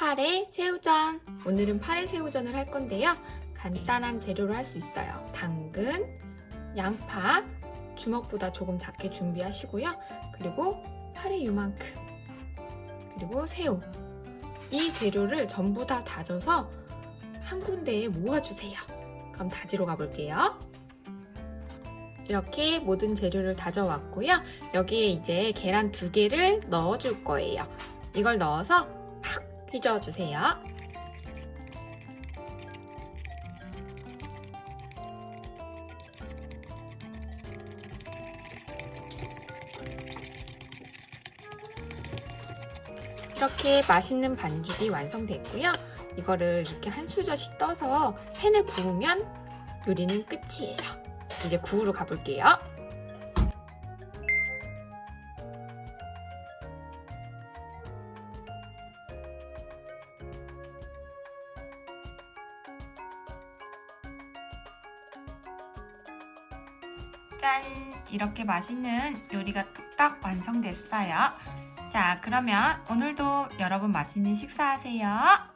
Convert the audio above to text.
파래 새우전. 오늘은 파래 새우전을 할 건데요. 간단한 재료로 할 수 있어요. 당근, 양파, 주먹보다 조금 작게 준비하시고요. 그리고 파래 요만큼. 그리고 새우. 이 재료를 전부 다 다져서 한 군데에 모아주세요. 그럼 다지러 가볼게요. 이렇게 모든 재료를 다져왔고요. 여기에 이제 계란 두 개를 넣어줄 거예요. 이걸 넣어서 팍 휘저어주세요. 이렇게 맛있는 반죽이 완성됐고요. 이거를 이렇게 한 수저씩 떠서 팬에 구우면 요리는 끝이에요. 이제 구우러 가볼게요. 짠! 이렇게 맛있는 요리가 뚝딱 완성됐어요. 자, 그러면 오늘도 여러분 맛있는 식사하세요.